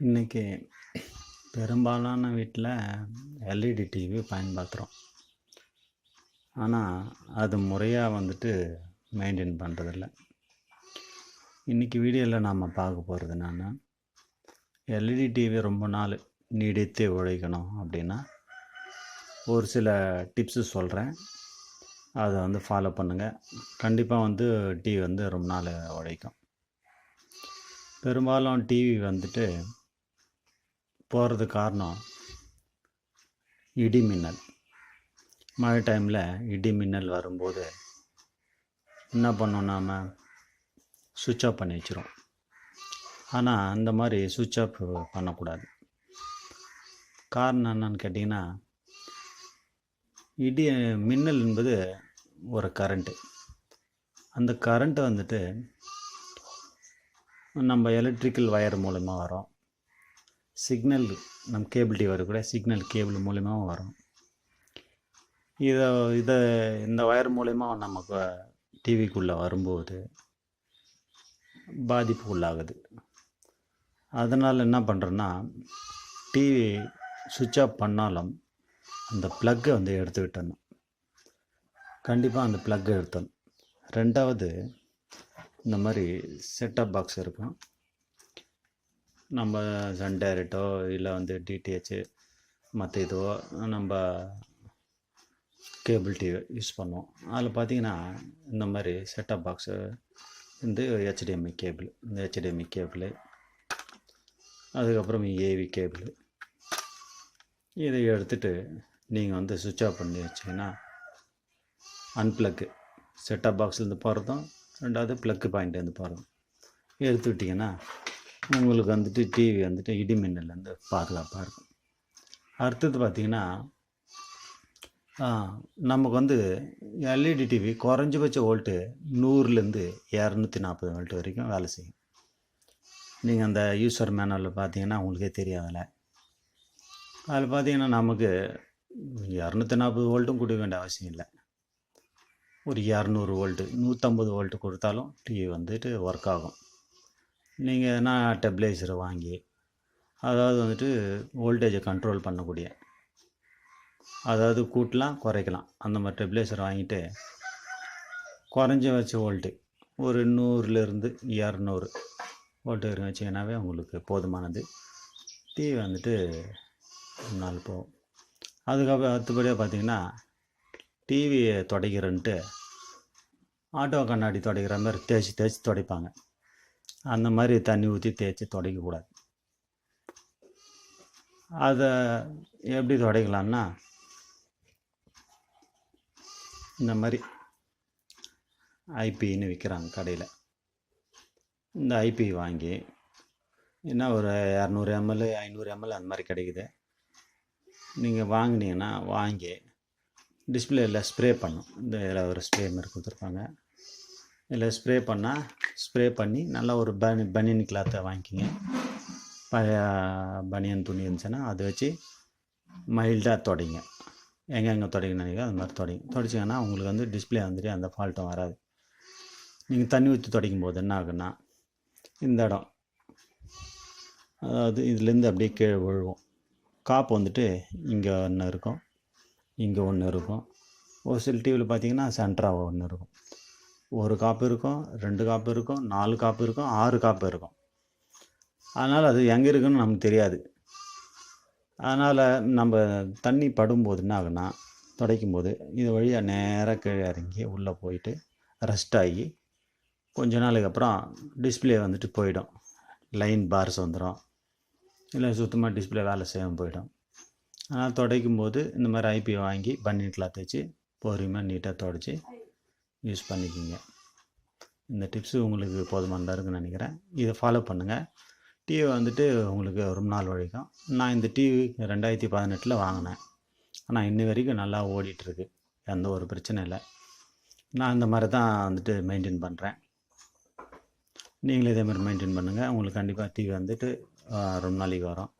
இன்றைக்கி பெரும்பாலான வீட்டில் எல்இடி டிவி பயன்படுத்துகிறோம் ஆனால் அது முறையாக வந்துட்டு மெயின்டைன் பண்ணுறதில்ல இன்றைக்கி வீடியோவில் நாம் பார்க்க போகிறது என்னென்னா எல்இடி டிவி ரொம்ப நாள் நீடித்து உழைக்கணும் அப்படின்னா ஒரு சில டிப்ஸு சொல்கிறேன் அதை வந்து ஃபாலோ பண்ணுங்கள் கண்டிப்பாக வந்து டிவி வந்து ரொம்ப நாள் உழைக்கும். பெரும்பாலும் டிவி வந்துட்டு போகிறது காரணம் இடி மின்னல். மழை டைமில் இடி மின்னல் வரும்போது என்ன பண்ணோம் நாம்? சுவிட்ச் ஆஃப் பண்ணி வச்சிரும் ஆனால் அந்த மாதிரி சுவிட்ச் ஆஃப் பண்ணக்கூடாது. காரணம் என்னன்னு கேட்டிங்கன்னா இடி மின்னல் என்பது ஒரு கரண்ட்டு அந்த கரண்ட்டு வந்துட்டு நம்ம எலக்ட்ரிக்கல் ஒயர் மூலமாக வரும். சிக்னல் நம்ம கேபிள் டிவி கூட சிக்னல் கேபிள் மூலியமாகவும் வரும். இதை இதை இந்த ஒயர் மூலயமா நமக்கு டிவிக்குள்ளே வரும்போது பாதிப்பு உள்ளாகுது. அதனால் என்ன பண்ணுறேன்னா டிவி சுவிட்ச் ஆஃப் பண்ணாலும் அந்த ப்ளக்கை வந்து எடுத்து விட்டணும். கண்டிப்பாக அந்த ப்ளக்கை எடுத்தணும். ரெண்டாவது இந்த மாதிரி செட்டப் பாக்ஸ் இருக்கும். நம்ம சன் டைரக்டோ இல்லை வந்து டிடிஹெச்சு மற்ற இதுவோ நம்ம கேபிள் டிவி யூஸ் பண்ணுவோம். அதில் பார்த்தீங்கன்னா இந்த மாதிரி செட்டப் பாக்ஸு வந்து ஹெச்டிஎம்ஐ கேபிள் இந்த ஹெச்டிஎம்ஐ கேபிள் அதுக்கப்புறம் ஏவி கேபிள் இதை எடுத்துகிட்டு நீங்கள் வந்து சுவிட்ச் ஆஃப் பண்ணி வச்சிங்கன்னா அன்பிளக்கு செட்டப் பாக்ஸ்லேருந்து போகிறதும் ரெண்டாவது ப்ளக்கு பாயிண்ட்லேருந்து போகிறதும் எடுத்து விட்டிங்கன்னா உங்களுக்கு வந்துட்டு டிவி வந்துட்டு இடி மின்னல்லேருந்து பாதுகாப்பாக இருக்கும். அடுத்தது பார்த்திங்கன்னா நமக்கு வந்து எல்இடி டிவி குறைஞ்சபட்ச வோல்ட்டு நூறுலேருந்து இரநூத்தி நாற்பது வோல்ட் வரைக்கும் வேலை செய்யும். நீங்கள் அந்த யூசர் மேனுவலில் பார்த்தீங்கன்னா உங்களுக்கே தெரியும் அதில் அதில் பார்த்தீங்கன்னா நமக்கு இரநூத்தி நாற்பது வோல்ட்டும் கொடுக்க வேண்டிய அவசியம் இல்லை. ஒரு இரநூறு வோல்ட்டு நூற்றம்பது வோல்ட்டு கொடுத்தாலும் டிவி வந்துட்டு ஒர்க் ஆகும். நீங்கள் எதனா டெப்ளைசரை வாங்கி அதாவது வந்துட்டு வோல்டேஜை கண்ட்ரோல் பண்ணக்கூடிய அதாவது கூட்டலாம் குறைக்கலாம். அந்த மாதிரி டெப்ளைசர் வாங்கிட்டு குறைஞ்ச வச்ச வோல்ட்டு ஒரு நூறுலேருந்து இரநூறு வோல்ட்டு வரைக்கும் வச்சிங்கன்னாவே உங்களுக்கு போதுமானது. டிவி வந்துட்டு நாள் போகும். அதுக்கப்புறம் அடுத்தபடியாக பார்த்தீங்கன்னா டிவியை துடைக்கிறன்ட்டு ஆட்டோ கண்ணாடி துடைக்கிற மாதிரி தேய்ச்சி தேய்ச்சி துடைப்பாங்க. அந்த மாதிரி தண்ணி ஊற்றி தேய்ச்சி துடைக்கக்கூடாது அதை எப்படி துடைக்கலாம்னா இந்த மாதிரி ஐபின்னு விற்கிறாங்க கடையில். இந்த ஐபி வாங்கி என்ன ஒரு இரநூறு எம்எல் ஐநூறு எம்எல் அந்த மாதிரி கிடைக்குது. நீங்கள் வாங்கினீங்கன்னா வாங்கி டிஸ்பிளேயில் ஸ்ப்ரே பண்ணும் இந்த இதில் ஒரு ஸ்ப்ரே மாதிரி கொடுத்துருப்பாங்க. இதில் ஸ்ப்ரே பண்ணால் ஸ்ப்ரே பண்ணி நல்லா ஒரு பனி பனியன் கிளாத்தை வாங்கிக்கிங்க. பழைய பனியன் துணி இருந்துச்சுன்னா அதை வச்சு மைல்டாக தொடங்க. எங்கெங்கே தொடைக்கணும் நினைக்கிறோ அது மாதிரி தொடைங்க. தொடச்சிங்கன்னா உங்களுக்கு வந்து டிஸ்பிளே வந்துட்டு அந்த ஃபால்ட்டும் வராது. நீங்கள் தண்ணி ஊற்றி துடைக்கும் போது என்ன ஆகுன்னா இந்த இடம் அதாவது இதுலேருந்து அப்படியே கீழே விழுவோம். காப்பு வந்துட்டு இங்கே ஒன்று இருக்கும் இங்கே ஒன்று இருக்கும். ஒரு சில டிவியில் பார்த்தீங்கன்னா சென்ட்ராக ஒன்று இருக்கும். ஒரு காப்பு இருக்கும் ரெண்டு காப்பு இருக்கும் நாலு காப்பு இருக்கும் ஆறு காப்பு இருக்கும். அதனால் அது எங்கே இருக்குன்னு நமக்கு தெரியாது. அதனால் நம்ம தண்ணி படும்போது என்ன ஆகுனா துடைக்கும் போது இது வழியாக நேராக கீழே இறங்கி உள்ளே போயிட்டு ரெஸ்ட் ஆகி கொஞ்ச நாளைக்கு அப்புறம் டிஸ்பிளே வந்துட்டு போயிடும். லைன் பார்ஸ் வந்துடும் இல்லை சுத்தமாக டிஸ்பிளே வேலை செய்யாமல் போயிடும். அதனால் துடைக்கும் போது இந்த மாதிரி ஐபி வாங்கி பன்னீர் கிளாத் வச்சு பொறுமையாக நீட்டாக துடைச்சி யூஸ் பண்ணிக்கிங்க. இந்த டிப்ஸு உங்களுக்கு போதுமானதாக இருக்குன்னு நினைக்கிறேன். இதை ஃபாலோ பண்ணுங்கள் டிவி வந்துட்டு உங்களுக்கு ரொம்ப நாள் வரைக்கும். நான் இந்த டிவி ரெண்டாயிரத்தி பதினெட்டில் வாங்கினேன். ஆனால் இன்னி வரைக்கும் நல்லா ஓடிட்டுருக்கு. எந்த ஒரு பிரச்சனை இல்லை. நான் இந்த மாதிரி தான் வந்துட்டு மெயின்டைன் பண்ணுறேன் நீங்களும் இதே மாதிரி மெயின்டைன் பண்ணுங்கள் உங்களுக்கு கண்டிப்பாக டிவி வந்துட்டு ரொம்ப நாளைக்கு வரும்.